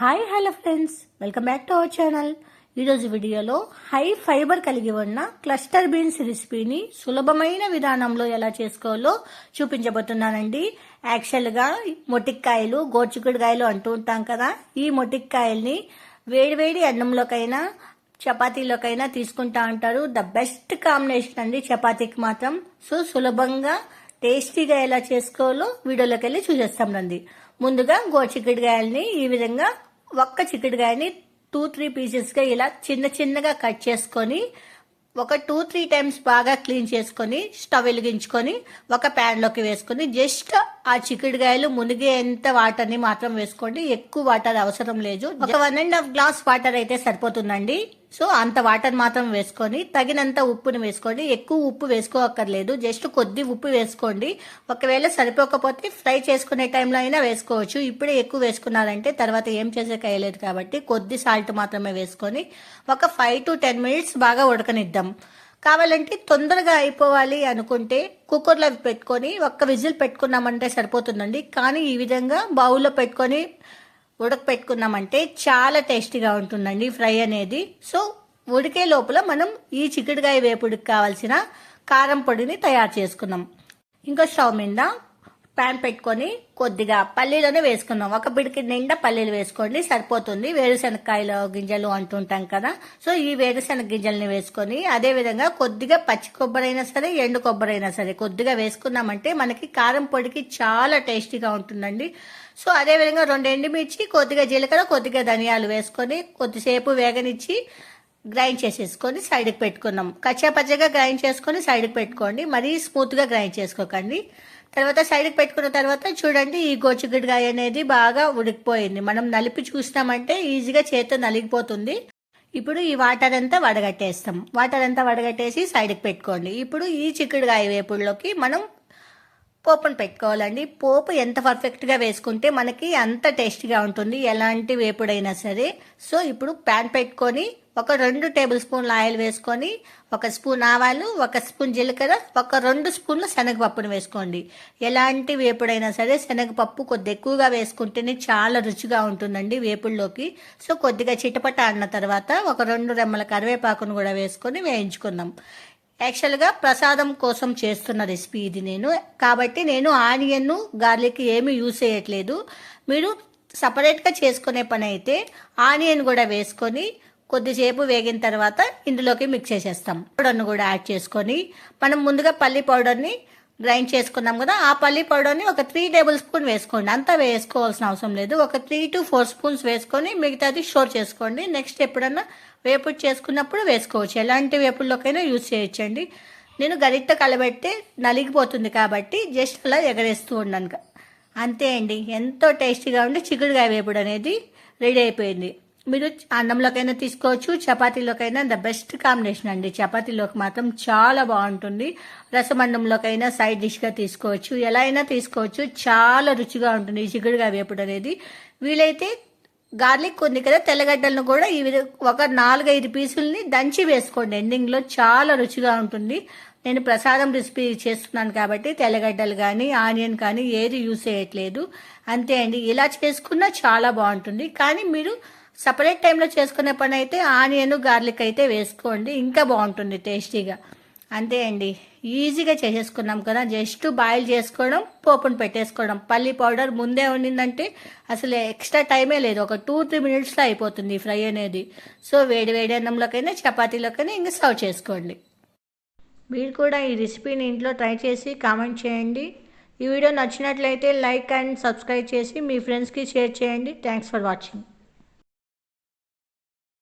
Hi hello friends welcome back to our channel ఈరోజు వీడియోలో high fibre కలిగి ఉన్న క్లస్టర్ బీన్స్ రెసిపీని సులభమైన విధానంలో ఎలా చేసుకోవాలో చూపించబోతున్నానండి. యాక్చువల్గా మొటిక్కాయలు గోర్చికుడికాయలు అంటూ ఉంటాం కదా. ఈ మొటిక్కాయల్ని వేడివేడి అన్నంలోకైనా చపాతీలోకైనా తీసుకుంటా ఉంటారు. ద బెస్ట్ కాంబినేషన్ అండి చపాతీకి మాత్రం. సో సులభంగా టేస్టీగా ఎలా చేసుకోవాలో వీడియోలోకి వెళ్ళి చూసేస్తాం రండి. ముందుగా గోచిక్కుడికాయల్ని ఈ విధంగా ఒక్క చిక్కుడుకాయని టూ త్రీ పీసెస్గా ఇలా చిన్న చిన్నగా కట్ చేసుకొని ఒక టూ త్రీ టైమ్స్ బాగా క్లీన్ చేసుకొని స్టవ్ వెలిగించుకొని ఒక ప్యాన్లోకి వేసుకొని జస్ట్ ఆ చిక్కుడుకాయలు మునిగేంత వాటర్ని మాత్రం వేసుకోండి. ఎక్కువ వాటర్ అవసరం లేదు. ఒక one and half glass water అయితే సరిపోతుందండి. సో అంత వాటర్ మాత్రం వేసుకొని తగినంత ఉప్పుని వేసుకోండి. ఎక్కువ ఉప్పు వేసుకోవక్కర్లేదు జస్ట్ కొద్ది ఉప్పు వేసుకోండి. ఒకవేళ సరిపోకపోతే ఫ్రై చేసుకునే టైంలో అయినా వేసుకోవచ్చు. ఇప్పుడే ఎక్కువ వేసుకున్నారంటే తర్వాత ఏం చేసే కయ్యలేదు కాబట్టి కొద్ది సాల్ట్ మాత్రమే వేసుకొని ఒక ఫైవ్ టు టెన్ మినిట్స్ బాగా ఉడకనిద్దాం. కావాలంటే తొందరగా అయిపోవాలి అనుకుంటే కుక్కర్లో పెట్టుకొని ఒక్క విజిల్ పెట్టుకున్నామంటే సరిపోతుందండి. కానీ ఈ విధంగా బౌల్లో పెట్టుకొని ఉడకపెట్టుకున్నామంటే చాలా టేస్టీగా ఉంటుందండి ఫ్రై అనేది. సో ఉడికే లోపల మనం ఈ చిక్కుడుకాయ వేపుడికి కావాల్సిన కారం పొడిని తయారు చేసుకున్నాం. ఇంకా స్టవ్ మీద ప్యాన్ పెట్టుకొని కొద్దిగా పల్లీలను వేసుకుందాం. ఒక బిడికి నిండా పల్లీలు వేసుకోండి సరిపోతుంది. వేరుశనగకాయలు గింజలు అంటుంటాం కదా. సో ఈ వేరుశనగ గింజల్ని వేసుకొని అదే విధంగా కొద్దిగా పచ్చి కొబ్బరి అయినా సరే ఎండు కొబ్బరి అయినా సరే కొద్దిగా వేసుకున్నామంటే మనకి కారం పొడికి చాలా టేస్టీగా ఉంటుందండి. సో అదే విధంగా రెండు ఎండుమిర్చి కొద్దిగా జీలకర్ర కొద్దిగా ధనియాలు వేసుకొని కొద్దిసేపు వేగనిచ్చి గ్రైండ్ చేసేసుకొని సైడ్కి పెట్టుకున్నాం కచ్చా పచ్చగా గ్రైండ్ చేసుకొని సైడ్కి పెట్టుకోండి. మరీ స్మూత్గా గ్రైండ్ చేసుకోకండి. తర్వాత సైడ్కి పెట్టుకున్న తర్వాత చూడండి ఈ గోచుగుడికాయ అనేది బాగా ఉడికిపోయింది. మనం నలిపి చూసినామంటే ఈజీగా చేతితో నలిగిపోతుంది. ఇప్పుడు ఈ వాటర్ అంతా వడగట్టేస్తాం. వాటర్ అంతా వడగట్టేసి సైడ్కి పెట్టుకోండి. ఇప్పుడు ఈ చిక్కుడుకాయ వేపుడులోకి మనం పోపును పెట్టుకోవాలండి. పోపు ఎంత పర్ఫెక్ట్గా వేసుకుంటే మనకి అంత టేస్టీగా ఉంటుంది. ఎలాంటి వేపుడైనా సరే. సో ఇప్పుడు ప్యాన్ పెట్టుకొని ఒక రెండు టేబుల్ స్పూన్ల ఆయిల్ వేసుకొని ఒక స్పూన్ ఆవాలు ఒక స్పూన్ జీలకర్ర ఒక రెండు స్పూన్ల శనగపప్పును వేసుకోండి. ఎలాంటి వేపుడైనా సరే శనగపప్పు కొద్ది ఎక్కువగా వేసుకుంటేనే చాలా రుచిగా ఉంటుందండి వేపుల్లోకి సో కొద్దిగా చిటపట అన్న తర్వాత ఒక రెండు రెమ్మల కరివేపాకును కూడా వేసుకొని వేయించుకుందాం. యాక్చువల్గా ప్రసాదం కోసం చేస్తున్న రెసిపీ ఇది నేను. కాబట్టి నేను ఆనియన్ గార్లిక్ ఏమీ యూస్ చేయట్లేదు. మీరు సపరేట్గా చేసుకునే పని అయితే ఆనియన్ కూడా వేసుకొని కొద్దిసేపు వేగిన తర్వాత ఇందులోకి మిక్స్ చేసేస్తాం. పౌడర్ను కూడా యాడ్ చేసుకొని మనం ముందుగా పల్లి పౌడర్ని గ్రైండ్ చేసుకున్నాం కదా ఆ పల్లి పౌడర్ని ఒక త్రీ టేబుల్ స్పూన్ వేసుకోండి. అంతా వేసుకోవాల్సిన అవసరం లేదు. ఒక త్రీ టు ఫోర్ స్పూన్స్ వేసుకొని మిగతాది స్టోర్ చేసుకోండి. నెక్స్ట్ ఎప్పుడన్నా వేపుడు చేసుకున్నప్పుడు వేసుకోవచ్చు. ఎలాంటి వేపుల్లోకైనా యూజ్ చేయొచ్చండి. నేను గరిట కలబెట్టి నలిగిపోతుంది కాబట్టి జస్ట్ అలా ఎగరేస్తూ ఉన్నాను. అంతే అండి. ఎంతో టేస్టీగా ఉండి చిగుడుగాయ వేపుడు అనేది రెడీ అయిపోయింది. మీరు అన్నంలోకైనా తీసుకోవచ్చు చపాతీలోకైనా ద బెస్ట్ కాంబినేషన్ అండి. చపాతీలోకి మాత్రం చాలా బాగుంటుంది. రసమన్నంలోకైనా సైడ్ డిష్గా తీసుకోవచ్చు. ఎలా అయినా తీసుకోవచ్చు. చాలా రుచిగా ఉంటుంది ఈ చిగుడుగా వేపుడు అనేది. వీలైతే గార్లిక్ ఉంది కదా తెల్లగడ్డలను కూడా ఈ ఒక నాలుగైదు పీసుల్ని దంచి వేసుకోండి. ఎండింగ్లో చాలా రుచిగా ఉంటుంది. నేను ప్రసాదం రెసిపీ చేస్తున్నాను కాబట్టి తెల్లగడ్డలు కానీ ఆనియన్ కానీ ఏది యూస్ చేయట్లేదు. అంతే అండి. ఇలా చేసుకున్నా చాలా బాగుంటుంది. కానీ మీరు సపరేట్ టైంలో చేసుకునే పని అయితే ఆనియన్ గార్లిక్ అయితే వేసుకోండి. ఇంకా బాగుంటుంది టేస్టీగా. అంతే అండి. ఈజీగా చేసేసుకున్నాం కదా. జస్ట్ బాయిల్ చేసుకోవడం పోపును పెట్టేసుకోవడం. పల్లి పౌడర్ ముందే ఉండిందంటే అసలు ఎక్స్ట్రా టైమే లేదు. ఒక టూ త్రీ మినిట్స్లో అయిపోతుంది ఫ్రై అనేది. సో వేడి వేడి అన్నంలోకైనా చపాతీలోకైనా ఇంకా సర్వ్ చేసుకోండి. మీరు కూడా ఈ రెసిపీని ఇంట్లో ట్రై చేసి కామెంట్ చేయండి. ఈ వీడియో నచ్చినట్లయితే లైక్ అండ్ సబ్స్క్రైబ్ చేసి మీ ఫ్రెండ్స్కి షేర్ చేయండి. Thanks for watching.